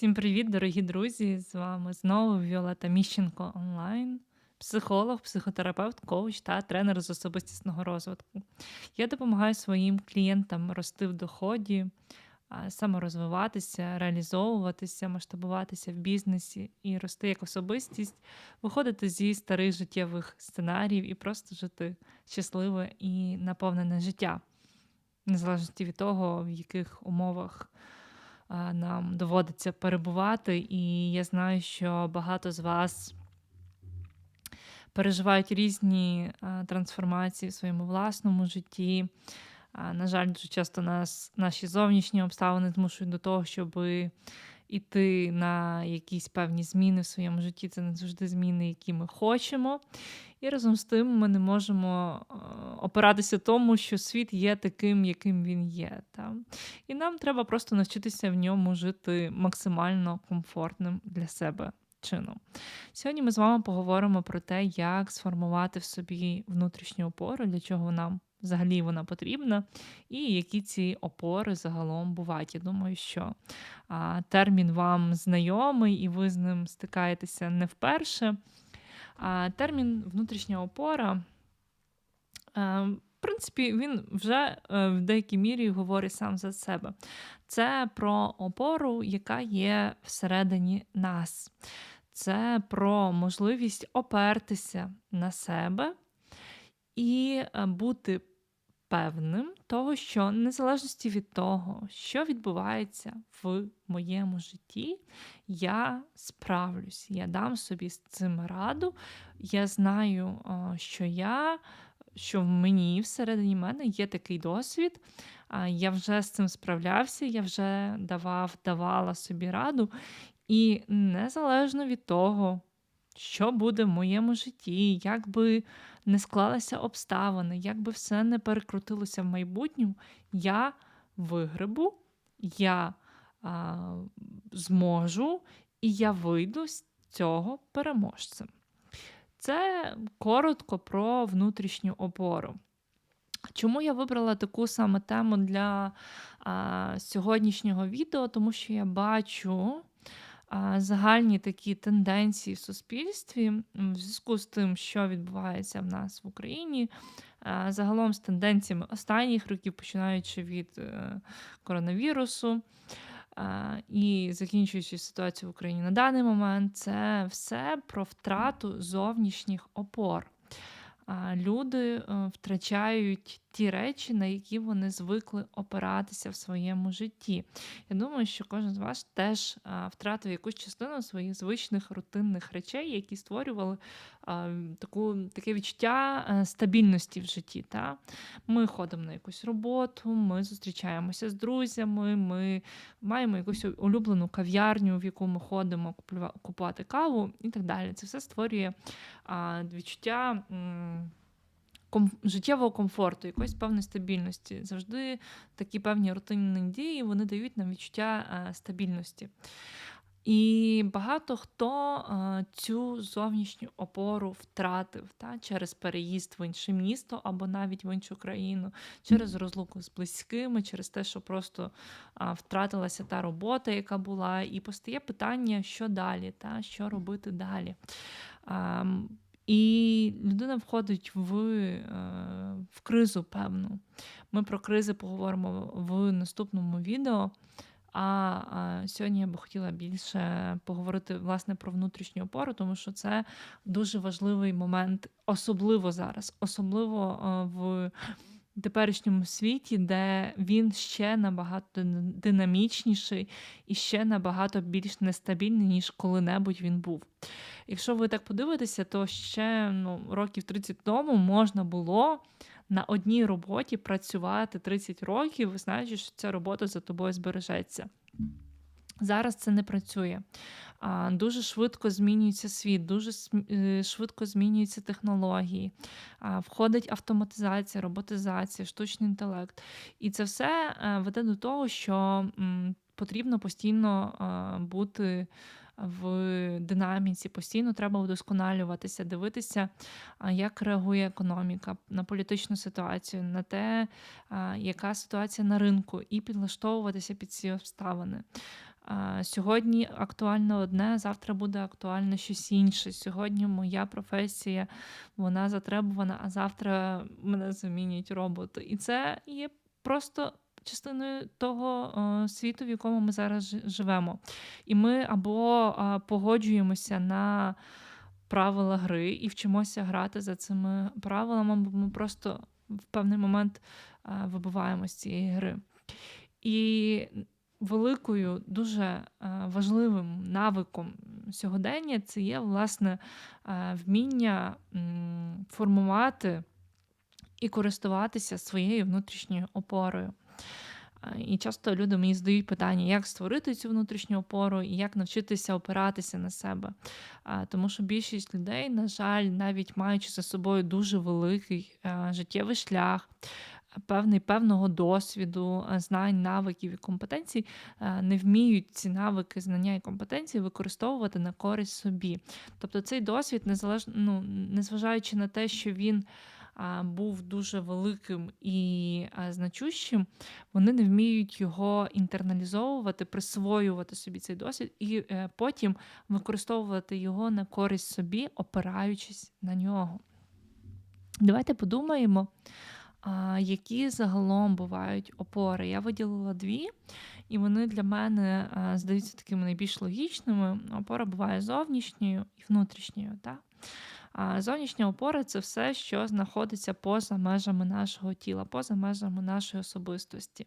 Всім привіт, дорогі друзі! З вами знову Віолета Міщенко онлайн, психолог, психотерапевт, коуч та тренер з особистісного розвитку. Я допомагаю своїм клієнтам рости в доході, саморозвиватися, реалізовуватися, масштабуватися в бізнесі і рости як особистість, виходити зі старих життєвих сценаріїв і просто жити щасливе і наповнене життя, незалежно від того, в яких умовах нам доводиться перебувати. І я знаю, що багато з вас переживають різні трансформації в своєму власному житті. На жаль, дуже часто нас наші зовнішні обставини змушують до того, щоб іти на якісь певні зміни в своєму житті. Це не завжди зміни, які ми хочемо. І разом з тим ми не можемо е, опиратися тому, що світ є таким, яким він є. Та? І нам треба просто навчитися в ньому жити максимально комфортним для себе чином. Сьогодні ми з вами поговоримо про те, як сформувати в собі внутрішню опору, для чого нам взагалі вона потрібна, і які ці опори загалом бувають. Я думаю, що а, термін вам знайомий, і ви з ним стикаєтеся не вперше. А термін внутрішня опора. а, в принципі, він вже е, в деякій мірі говорить сам за себе. Це про опору, яка є всередині нас. Це про можливість опертися на себе і е, бути певним того, що незалежності від того, що відбувається в моєму житті, я справлюсь, я дам собі з цим раду. Я знаю, що я, що в мені всередині мене є такий досвід. Я вже з цим справлявся, я вже давав, давала собі раду. І незалежно від того, що буде в моєму житті, як би не склалися обставини, як би все не перекрутилося в майбутньому, я вигребу, я а, зможу і я вийду з цього переможцем. Це коротко про внутрішню опору. Чому я вибрала таку саме тему для а, сьогоднішнього відео? Тому що я бачу загальні такі тенденції в суспільстві в зв'язку з тим, що відбувається в нас в Україні. Загалом з тенденціями останніх років, починаючи від е, коронавірусу і закінчуючи ситуацію в Україні на даний момент, це все про втрату зовнішніх опор люди е, втрачають ті речі, на які вони звикли опиратися в своєму житті. Я думаю, що кожен з вас теж втратив якусь частину своїх звичних рутинних речей, які створювали таку, таке відчуття е, стабільності в житті. Та? Ми ходимо на якусь роботу, ми зустрічаємося з друзями, ми маємо якусь улюблену кав'ярню, в яку ми ходимо купувати каву і так далі. Це все створює відчуття ком- життєвого комфорту, якоїсь певної стабільності. Завжди такі певні рутинні дії вони дають нам відчуття е, стабільності. І багато хто е, цю зовнішню опору втратив та, через переїзд в інше місто або навіть в іншу країну, через розлуку з близькими, через те, що просто втратилася та робота, яка була, і постає питання, що далі, та, що робити далі. І людина входить в е, в кризу певну. Ми про кризи поговоримо в наступному відео. А, а сьогодні я би хотіла більше поговорити власне про внутрішню опору, тому що це дуже важливий момент, особливо зараз, особливо е, в теперішньому світі, де він ще набагато динамічніший і ще набагато більш нестабільний, ніж коли-небудь він був. Якщо ви так подивитеся, то ще ну, років 30 тому можна було на одній роботі працювати 30 років, знаючи, що ця робота за тобою збережеться. Зараз це не працює. Дуже швидко змінюється світ, дуже е, швидко змінюються технології, входить автоматизація, роботизація, штучний інтелект. І це все е, веде до того, що потрібно постійно бути в динаміці, постійно треба вдосконалюватися, дивитися, як реагує економіка на політичну ситуацію, на те, яка ситуація на ринку, і підлаштовуватися під ці обставини. Сьогодні актуально одне, завтра буде актуально щось інше. Сьогодні моя професія, вона затребувана, а завтра мене замінюють роботи. І це є просто частиною того е, світу, в якому ми зараз живемо. І ми або погоджуємося на правила гри і вчимося грати за цими правилами, бо ми просто в певний момент е, вибуваємо з цієї гри. І великою, дуже е, важливим навиком сьогодення це є власне е, вміння формувати і користуватися своєю внутрішньою опорою. І часто люди мені задають питання, як створити цю внутрішню опору і як навчитися опиратися на себе. Тому що більшість людей, на жаль, навіть маючи за собою дуже великий життєвий шлях, певний певного досвіду, знань, навиків і компетенцій, не вміють ці навики, знання і компетенції використовувати на користь собі. Тобто цей досвід, незалежно, ну, незважаючи на те, що він був дуже великим і значущим, вони не вміють його інтерналізовувати, присвоювати собі цей досвід і е, потім використовувати його на користь собі, опираючись на нього. Давайте подумаємо, які загалом бувають опори. Я виділила дві, і вони для мене здаються такими найбільш логічними. Опора буває зовнішньою і внутрішньою. Так? А зовнішня опора це все, що знаходиться поза межами нашого тіла, поза межами нашої особистості.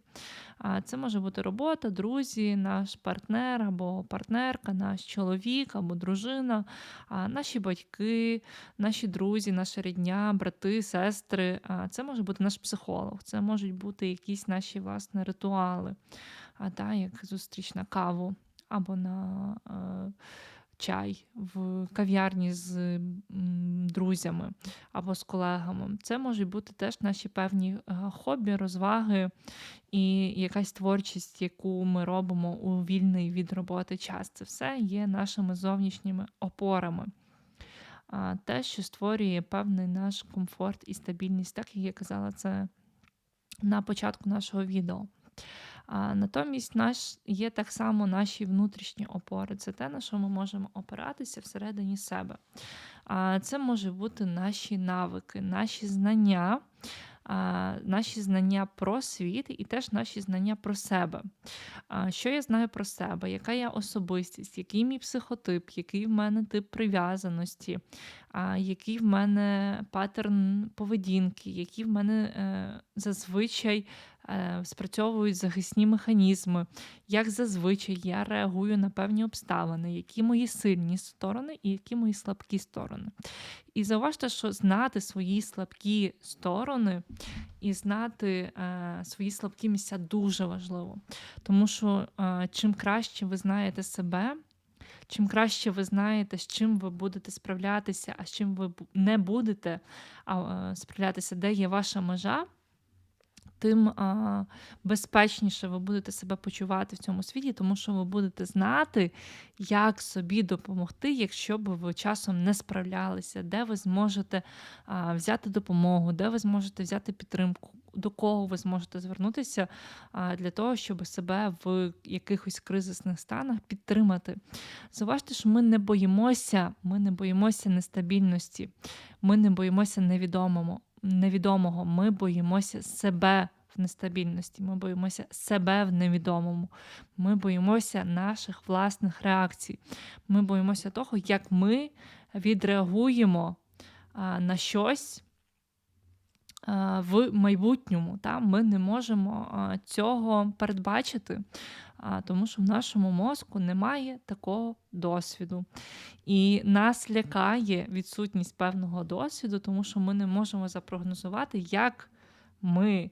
А Це може бути робота, друзі, наш партнер або партнерка, наш чоловік або дружина, наші батьки, наші друзі, наша рідня, брати, сестри. Це може бути наш психолог, це можуть бути якісь наші власне ритуали, а, та, як зустріч на каву або на. Чай в кав'ярні з друзями або з колегами. Це можуть бути теж наші певні е, хобі, розваги і якась творчість, яку ми робимо у вільний від роботи час. Це все є нашими зовнішніми опорами. А Те, що створює певний наш комфорт і стабільність, так як я казала, це на початку нашого відео. А Натомість наш є так само наші внутрішні опори. Це те, на що ми можемо опиратися всередині себе. А Це може бути наші навики, наші знання, а, наші знання про світ і теж наші знання про себе. А, Що я знаю про себе, яка я особистість, який мій психотип, який в мене тип прив'язаності, а, який в мене паттерн поведінки, які в мене е, зазвичай е, спрацьовують захисні механізми, як зазвичай я реагую на певні обставини, які мої сильні сторони і які мої слабкі сторони. І зауважте, що знати свої слабкі сторони і знати е, свої слабкі місця дуже важливо. Тому що е, чим краще ви знаєте себе, чим краще ви знаєте, з чим ви будете справлятися, а з чим ви не будете справлятися, де є ваша межа тим а, безпечніше ви будете себе почувати в цьому світі, тому що ви будете знати, як собі допомогти, якщо б ви часом не справлялися, де ви зможете а, взяти допомогу, де ви зможете взяти підтримку, до кого ви зможете звернутися для того, щоб себе в якихось кризисних станах підтримати. Зауважте, що ми не боїмося, ми не боїмося нестабільності, ми не боїмося невідомого невідомого. Ми боїмося себе в нестабільності, ми боїмося себе в невідомому. Ми боїмося наших власних реакцій. Ми боїмося того, як ми відреагуємо на щось. В майбутньому Та? ми не можемо цього передбачити, тому що в нашому мозку немає такого досвіду. І нас лякає відсутність певного досвіду, тому що ми не можемо запрогнозувати, як ми,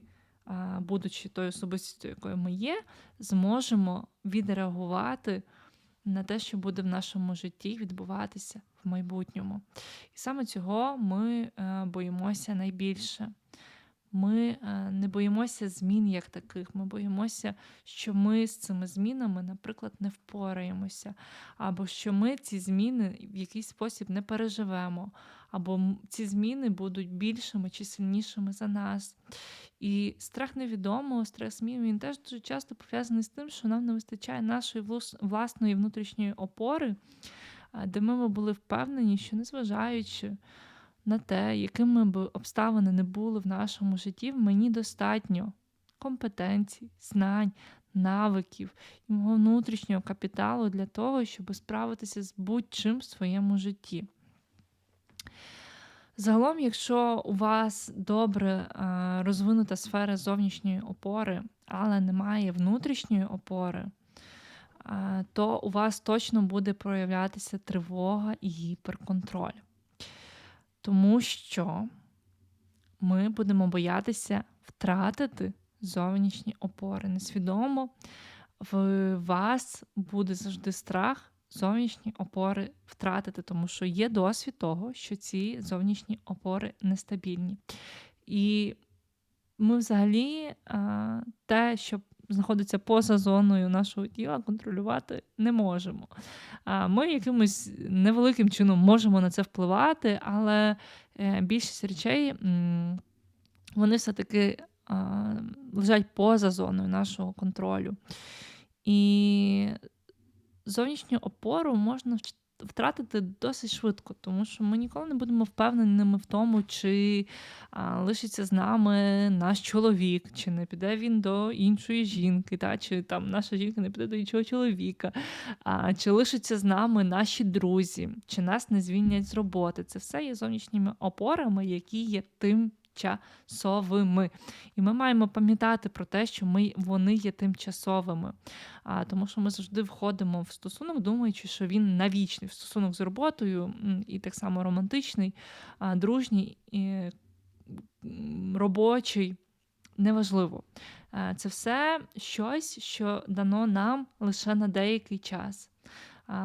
будучи тою особистістю, якою ми є, зможемо відреагувати на те, що буде в нашому житті відбуватися в майбутньому. І саме цього ми е, боїмося найбільше. Ми е, не боїмося змін як таких. Ми боїмося, що ми з цими змінами, наприклад, не впораємося, або що ми ці зміни в якийсь спосіб не переживемо, або ці зміни будуть більшими чи сильнішими за нас. І страх невідомого, страх змін, він теж дуже часто пов'язаний з тим, що нам не вистачає нашої власної внутрішньої опори, де ми були впевнені, що незважаючи на те, якими б обставини не були в нашому житті, мені достатньо компетенцій, знань, навиків і мого внутрішнього капіталу для того, щоб справитися з будь-чим в своєму житті. Загалом, якщо у вас добре розвинута сфера зовнішньої опори, але немає внутрішньої опори, то у вас точно буде проявлятися тривога і гіперконтроль. Тому що ми будемо боятися втратити зовнішні опори. Несвідомо в вас буде завжди страх зовнішні опори втратити, тому що є досвід того, що ці зовнішні опори нестабільні. І ми взагалі те, що знаходиться поза зоною нашого тіла, контролювати не можемо. Ми якимось невеликим чином можемо на це впливати, але е, більшість речей вони все-таки лежать поза зоною нашого контролю. І зовнішню опору можна втратити досить швидко, тому що ми ніколи не будемо впевненими в тому, чи а, лишиться з нами наш чоловік, чи не піде він до іншої жінки, та, чи там наша жінка не піде до іншого чоловіка, а, чи лишаться з нами наші друзі, чи нас не звільнять з роботи. Це все є зовнішніми опорами, які є тим тимчасовими. І ми маємо пам'ятати про те, що ми, вони є тимчасовими. А, Тому що ми завжди входимо в стосунок, думаючи, що він навічний в стосунок з роботою, і так само романтичний, а, дружній, і робочий. Неважливо. Це все щось, що дано нам лише на деякий час.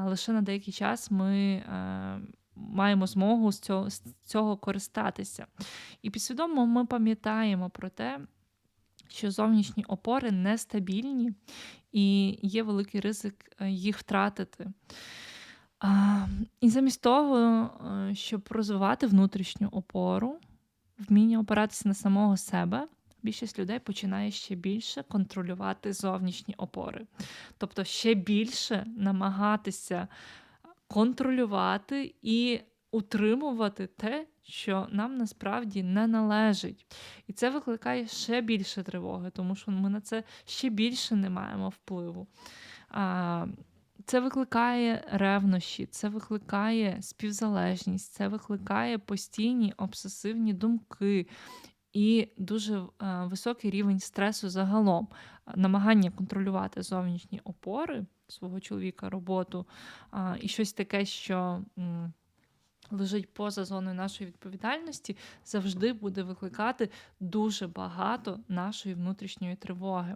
Лише на деякий час ми маємо змогу з цього, з цього користатися. І підсвідомо ми пам'ятаємо про те, що зовнішні опори нестабільні і є великий ризик е, їх втратити. А, І замість того, е, щоб розвивати внутрішню опору, вміння опиратися на самого себе, більшість людей починає ще більше контролювати зовнішні опори. Тобто ще більше намагатися контролювати і утримувати те, що нам насправді не належить. І це викликає ще більше тривоги, тому що ми на це ще більше не маємо впливу. Це викликає ревнощі, це викликає співзалежність, це викликає постійні обсесивні думки і дуже високий рівень стресу загалом, намагання контролювати зовнішні опори свого чоловіка, роботу і щось таке, що лежить поза зоною нашої відповідальності, завжди буде викликати дуже багато нашої внутрішньої тривоги.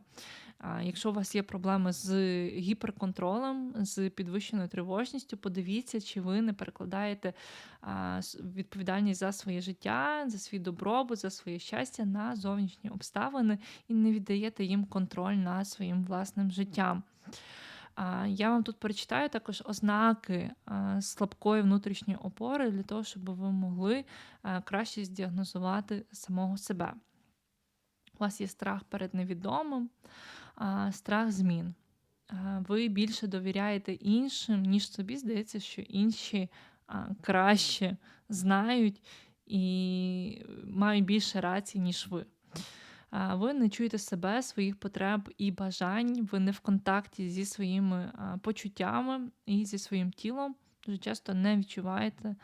Якщо у вас є проблеми з гіперконтролем, з підвищеною тривожністю, подивіться, чи ви не перекладаєте відповідальність за своє життя, за свій добробут, за своє щастя на зовнішні обставини і не віддаєте їм контроль над своїм власним життям. Я вам тут перечитаю також ознаки слабкої внутрішньої опори для того, щоб ви могли краще здіагнозувати самого себе. У вас є страх перед невідомим, страх змін. Ви більше довіряєте іншим, ніж собі. Здається, що інші краще знають і мають більше рації, ніж ви ви не чуєте себе, своїх потреб і бажань, ви не в контакті зі своїми почуттями і зі своїм тілом. Дуже часто не відчуваєте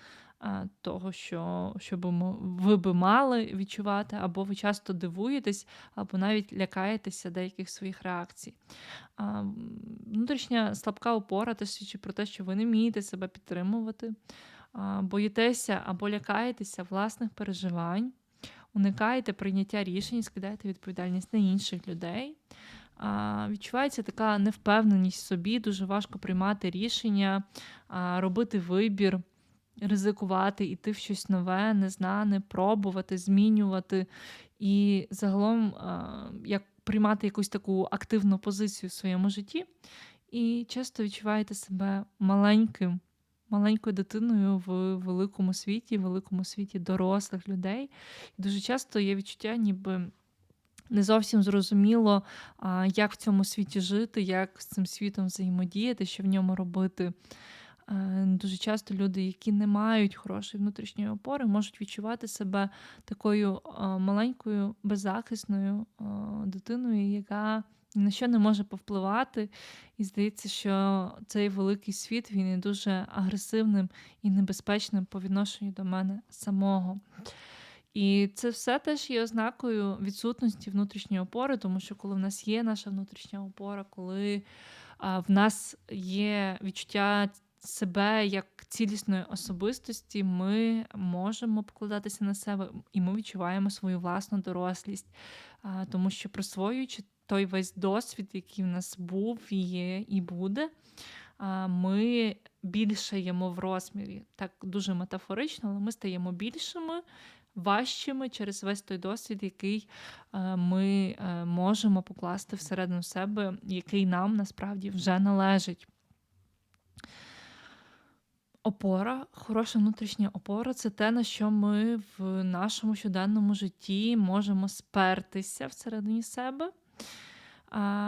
того, що що ви би мали відчувати, або ви часто дивуєтесь, або навіть лякаєтеся деяких своїх реакцій. Внутрішня слабка опора теж свідчить про те, що ви не вмієте себе підтримувати, боїтеся або лякаєтеся власних переживань уникаєте прийняття рішень, скидаєте відповідальність на інших людей. А, Відчувається така невпевненість в собі, дуже важко приймати рішення, а, робити вибір. ризикувати, іти в щось нове, незнане, пробувати, змінювати і загалом а, як приймати якусь таку активну позицію в своєму житті. І часто відчуваєте себе маленьким, маленькою дитиною в великому світі, в великому світі дорослих людей. І дуже часто є відчуття, ніби не зовсім зрозуміло, як в цьому світі жити, як з цим світом взаємодіяти, що в ньому робити. Е, Дуже часто люди, які не мають хорошої внутрішньої опори, можуть відчувати себе такою маленькою, беззахисною дитиною, яка ні на що не може повпливати. І здається, що цей великий світ він є дуже агресивним і небезпечним по відношенню до мене самого. І це все теж є ознакою відсутності внутрішньої опори, тому що коли в нас є наша внутрішня опора, коли а, в нас є відчуття себе як цілісної особистості, ми можемо покладатися на себе, і ми відчуваємо свою власну дорослість, А, тому що присвоюючи той весь досвід, який в нас був, є і буде, ми більшаємо в розмірі. Так дуже метафорично, але ми стаємо більшими, важчими через весь той досвід, який е, ми е, можемо покласти всередину себе, який нам насправді вже належить. Опора, хороша внутрішня опора це те, на що ми в нашому щоденному житті можемо спертися всередині себе.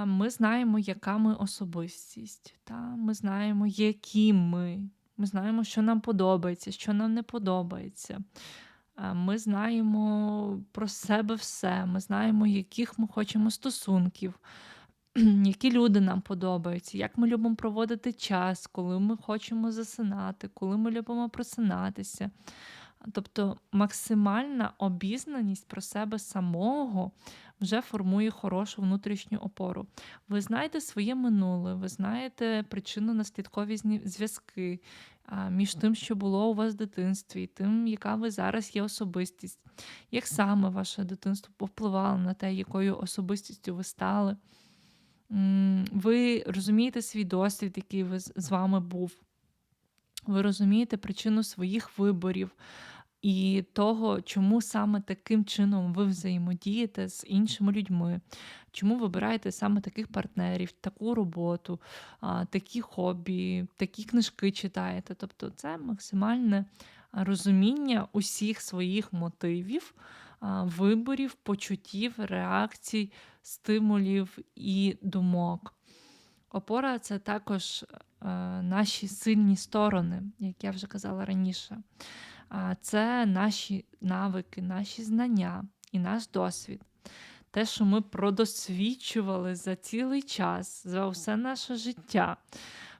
Ми знаємо, яка ми особистість. Та? Ми знаємо, які ми. Ми знаємо, що нам подобається, що нам не подобається. Ми знаємо про себе все. Ми знаємо, яких ми хочемо стосунків, які люди нам подобаються, як ми любимо проводити час, коли ми хочемо засинати, коли ми любимо просинатися. Тобто максимальна обізнаність про себе самого вже формує хорошу внутрішню опору. Ви знаєте своє минуле, ви знаєте причинно-наслідкові зні- зв'язки між тим, що було у вас в дитинстві, і тим, яка ви зараз є особистість, як саме ваше дитинство повпливало на те, якою особистістю ви стали. Ви розумієте свій досвід, який з вами був. Ви розумієте причину своїх виборів і того, чому саме таким чином ви взаємодієте з іншими людьми, чому вибираєте саме таких партнерів, таку роботу, такі хобі, такі книжки читаєте. Тобто це максимальне розуміння усіх своїх мотивів, виборів, почуттів, реакцій, стимулів і думок. Опора це також е, наші сильні сторони, як я вже казала раніше. Це наші навики, наші знання і наш досвід. Те, що ми продосвідчували за цілий час, за все наше життя,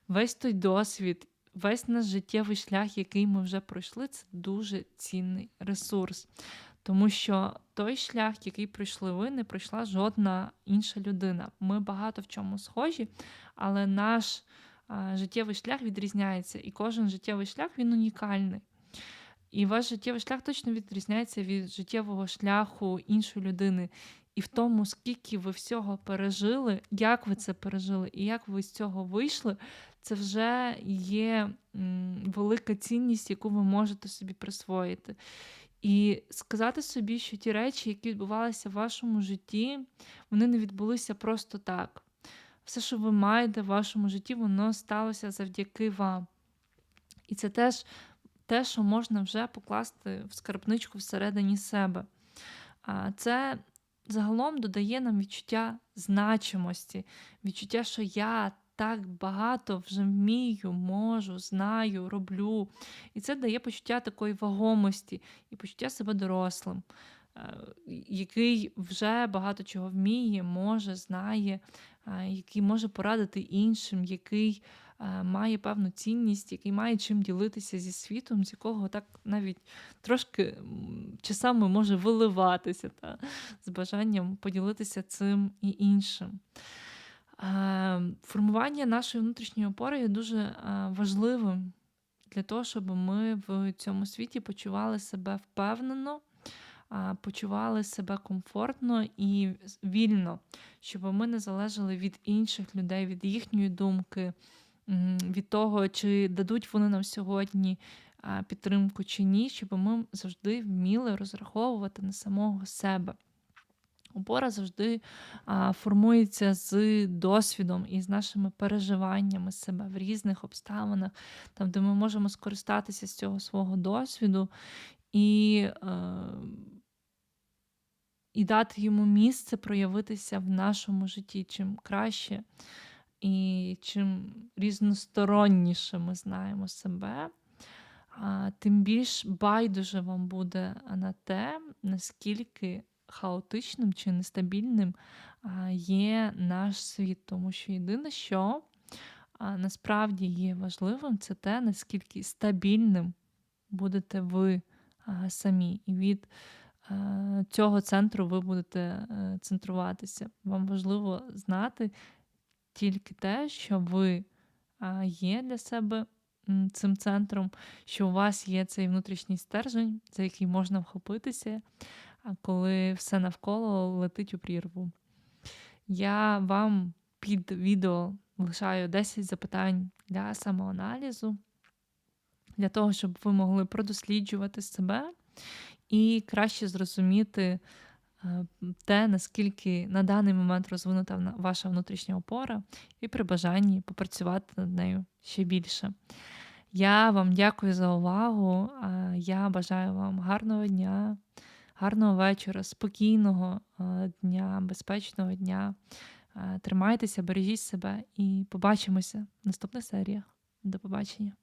весь той досвід, весь наш життєвий шлях, який ми вже пройшли, це дуже цінний ресурс. Тому що той шлях, який пройшли ви, не пройшла жодна інша людина. Ми багато в чому схожі, але наш життєвий шлях відрізняється, і кожен життєвий шлях він унікальний. І ваш життєвий шлях точно відрізняється від життєвого шляху іншої людини. І в тому, скільки ви всього пережили, як ви це пережили, і як ви з цього вийшли, це вже є велика цінність, яку ви можете собі присвоїти. І сказати собі, що ті речі, які відбувалися в вашому житті, вони не відбулися просто так. Все, що ви маєте в вашому житті, воно сталося завдяки вам. І це теж те, що можна вже покласти в скарбничку всередині себе. Це загалом додає нам відчуття значимості, відчуття, що я так багато вже вмію, можу, знаю, роблю. І це дає почуття такої вагомості і почуття себе дорослим, е, який вже багато чого вміє, може, знає, який може порадити іншим, який має певну цінність, який має чим ділитися зі світом, з якого так навіть трошки часами може виливатися та, з бажанням поділитися цим і іншим. Е, Формування нашої внутрішньої опори є дуже е, важливим для того, щоб ми в цьому світі почували себе впевнено, почували себе комфортно і вільно, щоб ми не залежали від інших людей, від їхньої думки, від того, чи дадуть вони нам сьогодні підтримку чи ні, щоб ми завжди вміли розраховувати на самого себе. Опора завжди а, формується з досвідом і з нашими переживаннями себе в різних обставинах, там, де ми можемо скористатися з цього свого досвіду і, е, і дати йому місце проявитися в нашому житті. Чим краще і чим різносторонніше ми знаємо себе, тим більш байдуже вам буде на те, наскільки хаотичним чи нестабільним є наш світ. Тому що єдине, що насправді є важливим, це те, наскільки стабільним будете ви самі. І від цього центру ви будете е, центруватися. Вам важливо знати тільки те, що ви є для себе цим центром, що у вас є цей внутрішній стержень, за який можна вхопитися, коли все навколо летить у прірву. Я вам під відео лишаю 10 запитань для самоаналізу, для того, щоб ви могли продосліджувати себе і краще зрозуміти те, наскільки на даний момент розвинута ваша внутрішня опора, і при бажанні попрацювати над нею ще більше. Я вам дякую за увагу. Я бажаю вам гарного дня, гарного вечора, спокійного е, дня, безпечного дня. Е, Тримайтеся, бережіть себе і побачимося в наступних серіях. До побачення.